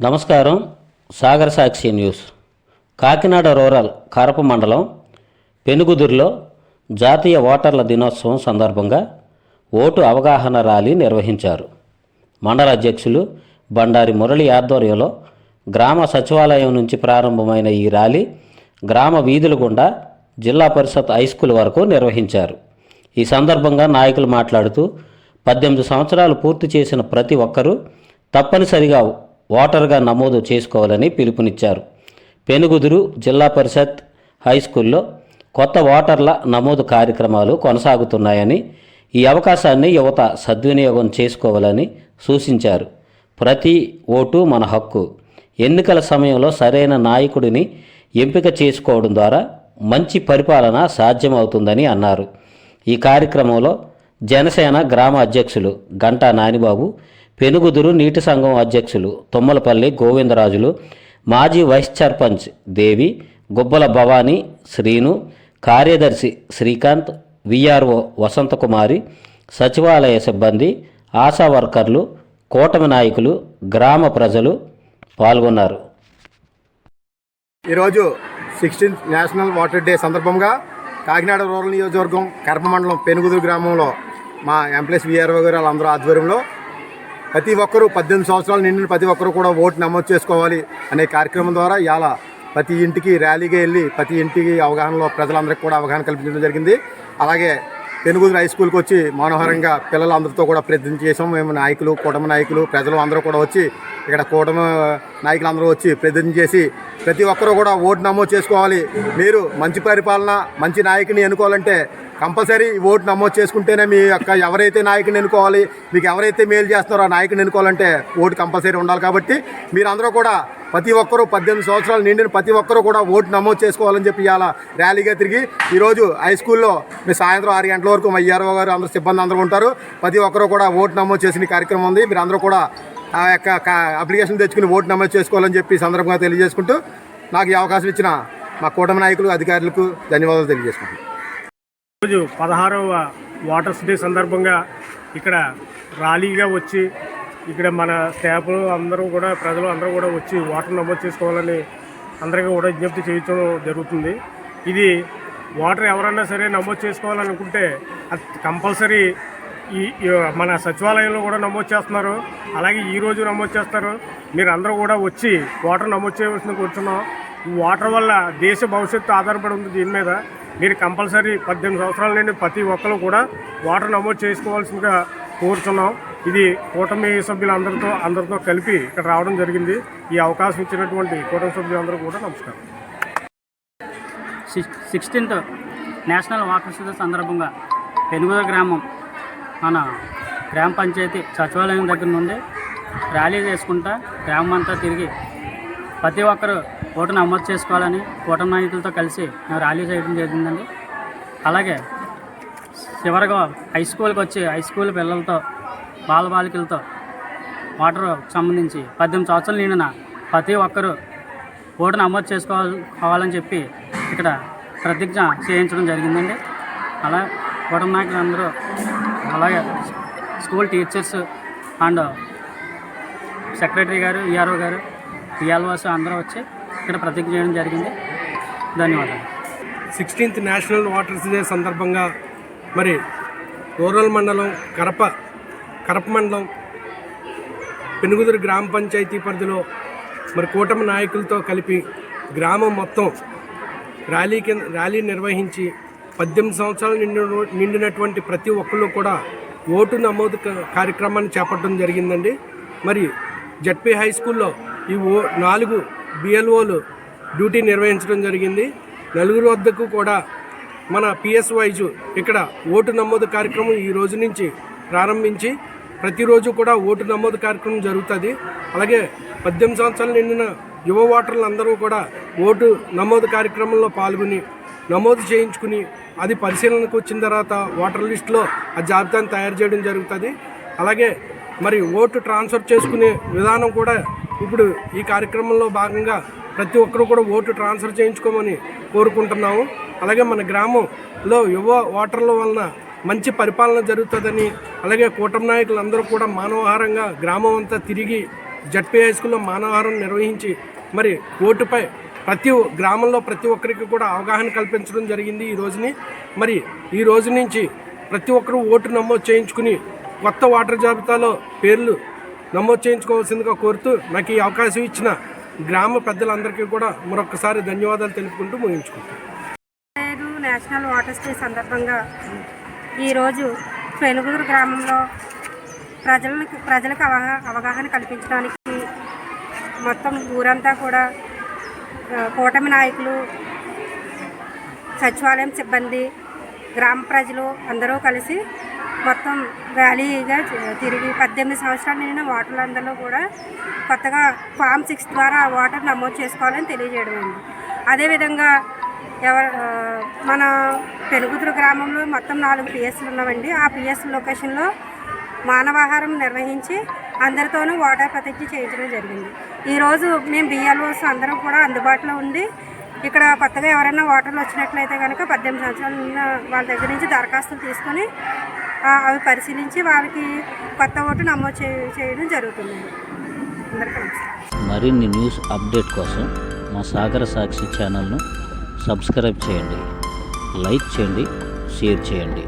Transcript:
నమస్కారం. సాగర Sakshi news. Kakinada rural Karapa మండలం పెనుగుదురులో జాతీయ ఓటర్ల దినోత్సవం సందర్భంగా ఓటు అవగాహన ర్యాలీ నిర్వహించారు. మండల అధ్యక్షులు బండారి మురళి ఆధ్వర్యంలో గ్రామ సచివాలయం నుంచి ప్రారంభమైన ఈ ర్యాలీ గ్రామ వీధుల గుండా జిల్లా పరిషత్ హైస్కూల్ వరకు నిర్వహించారు. ఈ సందర్భంగా నాయకులు మాట్లాడుతూ పద్దెనిమిది సంవత్సరాలు పూర్తి చేసిన ప్రతి ఒక్కరూ తప్పనిసరిగా ఓటర్గా నమోదు చేసుకోవాలని పిలుపునిచ్చారు. పెనుగుదురు జిల్లా పరిషత్ హై స్కూల్లో కొత్త ఓటర్ల నమోదు కార్యక్రమాలు కొనసాగుతున్నాయని ఈ అవకాశాన్ని యువత సద్వినియోగం చేసుకోవాలని సూచించారు. ప్రతి ఓటు మన హక్కు. ఎన్నికల సమయంలో సరైన నాయకుడిని ఎంపిక చేసుకోవడం ద్వారా మంచి పరిపాలన సాధ్యమవుతుందని అన్నారు. ఈ కార్యక్రమంలో జనసేన గ్రామ అధ్యక్షులు గంటా నానిబాబు పెనుగుదురు నీటి సంఘం అధ్యక్షులు తుమ్మలపల్లి గోవిందరాజులు మాజీ వైస్ సర్పంచ్ దేవి గుబ్బల భవానీ శ్రీను కార్యదర్శి శ్రీకాంత్ విఆర్ఓ వసంతకుమారి సచివాలయ సిబ్బంది ఆశా వర్కర్లు కూటమి నాయకులు గ్రామ ప్రజలు పాల్గొన్నారు. ఈరోజు సిక్స్టీన్త్ నేషనల్ వాటర్ డే సందర్భంగా కాకినాడ రూరల్ నియోజకవర్గం కర్మ మండలం పెనుగుదురు గ్రామంలో మా ఎంప్లెస్ విఆర్ఓ గారు వాళ్ళందరూ ఆధ్వర్యంలో ప్రతి ఒక్కరూ పద్దెనిమిది సంవత్సరాలు నిండిన ప్రతి ఒక్కరూ కూడా ఓటు నమోదు చేసుకోవాలి అనే కార్యక్రమం ద్వారా ఇలా ప్రతి ఇంటికి ర్యాలీగా వెళ్ళి ప్రతి ఇంటికి అవగాహనలో ప్రజలందరికీ కూడా అవగాహన కల్పించడం జరిగింది. అలాగే పెనుగుదురు హై స్కూల్కి వచ్చి మనోహరంగా పిల్లలందరితో కూడా ప్రయత్నం చేసాం. మేము నాయకులు కూటమి నాయకులు ప్రజలు అందరూ కూడా వచ్చి ఇక్కడ కూటమి నాయకులు అందరూ వచ్చి ప్రయత్నం చేసి ప్రతి ఒక్కరూ కూడా ఓటు నమోదు చేసుకోవాలి. మీరు మంచి పరిపాలన మంచి నాయకుని ఎన్నుకోవాలంటే కంపల్సరీ ఓటు నమోదు చేసుకుంటేనే మీ యొక్క ఎవరైతే నాయకుని ఎన్నుకోవాలి మీకు ఎవరైతే మేలు చేస్తున్నారో ఆ నాయకుని ఎన్నుకోవాలంటే ఓటు కంపల్సరీ ఉండాలి కాబట్టి మీరందరూ కూడా ప్రతి ఒక్కరూ పద్దెనిమిది సంవత్సరాలు నిండిన ప్రతి ఒక్కరూ కూడా ఓటు నమోదు చేసుకోవాలని చెప్పి ఇవాళ ర్యాలీగా తిరిగి ఈరోజు హై స్కూల్లో మీ సాయంత్రం ఆరు గంటల వరకు మా ఈఆర్ఓ గారు అందరూ సిబ్బంది అందరూ ఉంటారు. ప్రతి ఒక్కరూ కూడా ఓటు నమోదు చేసిన కార్యక్రమం ఉంది. మీరు అందరూ కూడా ఆ యొక్క అప్లికేషన్ తెచ్చుకుని ఓటు నమోదు చేసుకోవాలని చెప్పి సందర్భంగా తెలియజేసుకుంటూ నాకు ఈ అవకాశం ఇచ్చిన మా కూటమి నాయకులు అధికారులకు ధన్యవాదాలు తెలియజేసుకుంటున్నాను. రోజు పదహారవ వాటర్స్ డే సందర్భంగా ఇక్కడ ర్యాలీగా వచ్చి ఇక్కడ మన స్టాఫ్ అందరూ కూడా ప్రజలు అందరూ కూడా వచ్చి వాటర్ నమోదు చేసుకోవాలని అందరికీ కూడా విజ్ఞప్తి చేయించడం జరుగుతుంది. ఇది వాటర్ ఎవరన్నా సరే నమోదు చేసుకోవాలనుకుంటే అది కంపల్సరీ ఈ మన సచివాలయంలో కూడా నమోదు చేస్తున్నారు. అలాగే ఈ రోజు నమోదు చేస్తారు. మీరు అందరూ కూడా వచ్చి వాటర్ నమోదు చేయవలసిన కూర్చున్నాం. వాటర్ వల్ల దేశ భవిష్యత్తు ఆధారపడి ఉంది దీని మీద. మీరు కంపల్సరీ పద్దెనిమిది సంవత్సరాల నుండి ప్రతి ఒక్కరు కూడా వాటర్ నమోదు చేసుకోవాల్సిందిగా కోరుతున్నాం ఇది కూటమి సభ్యులందరితో అందరితో కలిపి ఇక్కడ రావడం జరిగింది. ఈ అవకాశం ఇచ్చినటువంటి కూటమి సభ్యులందరూ కూడా నమస్కారం. Six sixteenth national water day సందర్భంగా పెనుగుద గ్రామం మన గ్రామ పంచాయతీ సచివాలయం దగ్గర నుండి ర్యాలీ చేసుకుంటా గ్రామం అంతా తిరిగి ప్రతి ఒక్కరు ఓటు నమోదు చేసుకోవాలని కూటమి నాయకులతో కలిసి మేము ర్యాలీ చేయడం జరిగిందండి. అలాగే చివరగా హై స్కూల్కి వచ్చి హై స్కూల్ పిల్లలతో బాలబాలికలతో వాటర్ సంబంధించి పద్దెనిమిది సంవత్సరాలు నిండిన ప్రతి ఒక్కరూ ఓటు నమోదు చేసుకోవాలి కావాలని చెప్పి ఇక్కడ ప్రతిజ్ఞ చేయించడం జరిగిందండి. అలా కూటమి నాయకులు అందరూ అలాగే school teachers and secretary garu ERO garu PLOs అందరూ వచ్చి ఇక్కడ ప్రతిజ్ఞ చేయడం జరిగింది. ధన్యవాదాలు. సిక్స్టీన్త్ నేషనల్ వాటర్స్ డే సందర్భంగా మరి రూరల్ మండలం కరప కరప మండలం పెనుగుదురు గ్రామ పంచాయతీ పరిధిలో మరి కూటమి నాయకులతో కలిపి గ్రామం మొత్తం ర్యాలీ కింద ర్యాలీ నిర్వహించి పద్దెనిమిది సంవత్సరాలు నిండి నిండినటువంటి ప్రతి ఒక్కళ్ళు కూడా ఓటు నమోదు కార్యక్రమాన్ని చేపట్టడం జరిగిందండి. మరి జడ్పీ హై స్కూల్లో ఈ ఓ నాలుగు బిఎల్ఓలు డ్యూటీ నిర్వహించడం జరిగింది. నలుగురు వద్దకు కూడా మన పిఎస్ వైజు ఇక్కడ ఓటు నమోదు కార్యక్రమం ఈ రోజు నుంచి ప్రారంభించి ప్రతిరోజు కూడా ఓటు నమోదు కార్యక్రమం జరుగుతుంది. అలాగే పద్దెనిమిది సంవత్సరాలు నిండిన యువ ఓటర్లు అందరూ కూడా ఓటు నమోదు కార్యక్రమంలో పాల్గొని నమోదు చేయించుకుని అది పరిశీలనకు వచ్చిన తర్వాత ఓటర్ లిస్టులో ఆ జాబితాను తయారు చేయడం జరుగుతుంది. అలాగే మరి ఓటు ట్రాన్స్ఫర్ చేసుకునే విధానం కూడా ఇప్పుడు ఈ కార్యక్రమంలో భాగంగా ప్రతి ఒక్కరూ కూడా ఓటు ట్రాన్స్ఫర్ చేయించుకోమని కోరుకుంటున్నాము. అలాగే మన గ్రామంలో యువ ఓటర్ల వలన మంచి పరిపాలన జరుగుతుందని అలాగే కూటమి నాయకులందరూ కూడా మానవహారంగా గ్రామం అంతా తిరిగి జడ్పీ హై స్కూల్లో మానవహారం నిర్వహించి మరి ఓటుపై ప్రతి గ్రామంలో ప్రతి ఒక్కరికి కూడా అవగాహన కల్పించడం జరిగింది ఈ రోజుని. మరి ఈ రోజు నుంచి ప్రతి ఒక్కరూ ఓటు నమోదు చేయించుకుని కొత్త ఓటర్ జాబితాలో పేర్లు నమోదు చేయించుకోవాల్సిందిగా కోరుతూ నాకు ఈ అవకాశం ఇచ్చిన గ్రామ పెద్దలందరికీ కూడా మరొకసారి ధన్యవాదాలు తెలుపుకుంటూ ముగించుకుంటాను నేషనల్ వాటర్ డే సందర్భంగా ఈరోజు పెనుగురు గ్రామంలో ప్రజలకు ప్రజలకు అవగా అవగాహన కల్పించడానికి మొత్తం ఊరంతా కూడా కూటమి నాయకులు సచివాలయం సిబ్బంది గ్రామ ప్రజలు అందరూ కలిసి మొత్తం వ్యాలీగా తిరిగి పద్దెనిమిది సంవత్సరాలు నిండిన ఓటర్లందరూ కూడా కొత్తగా ఫామ్ సిక్స్ ద్వారా ఓటర్ నమోదు చేసుకోవాలని తెలియజేయడం అయింది అదేవిధంగా ఎవరు మన పెనుగుతురు గ్రామంలో మొత్తం నాలుగు పిఎస్లు ఉన్నామండి ఆ పిఎస్ లొకేషన్లో మానవాహారం నిర్వహించి అందరితోనూ వాటర్ ప్రతిజ్ఞ చేయించడం జరిగింది. ఈరోజు మేము బిఎల్ఓస్ అందరం కూడా అందుబాటులో ఉండి ఇక్కడ కొత్తగా ఎవరైనా వాటర్లు వచ్చినట్లయితే కనుక పద్దెనిమిది సంవత్సరాల వాళ్ళ దగ్గర నుంచి దరఖాస్తులు తీసుకొని అవి పరిశీలించి వారికి కొత్త ఓటు నమోదు చే చేయడం జరుగుతుంది. అందరికీ మరిన్ని న్యూస్ అప్డేట్ కోసం మా సాగర సాక్షి ఛానల్ను సబ్స్క్రైబ్ చేయండి. లైక్ చేయండి షేర్ చేయండి.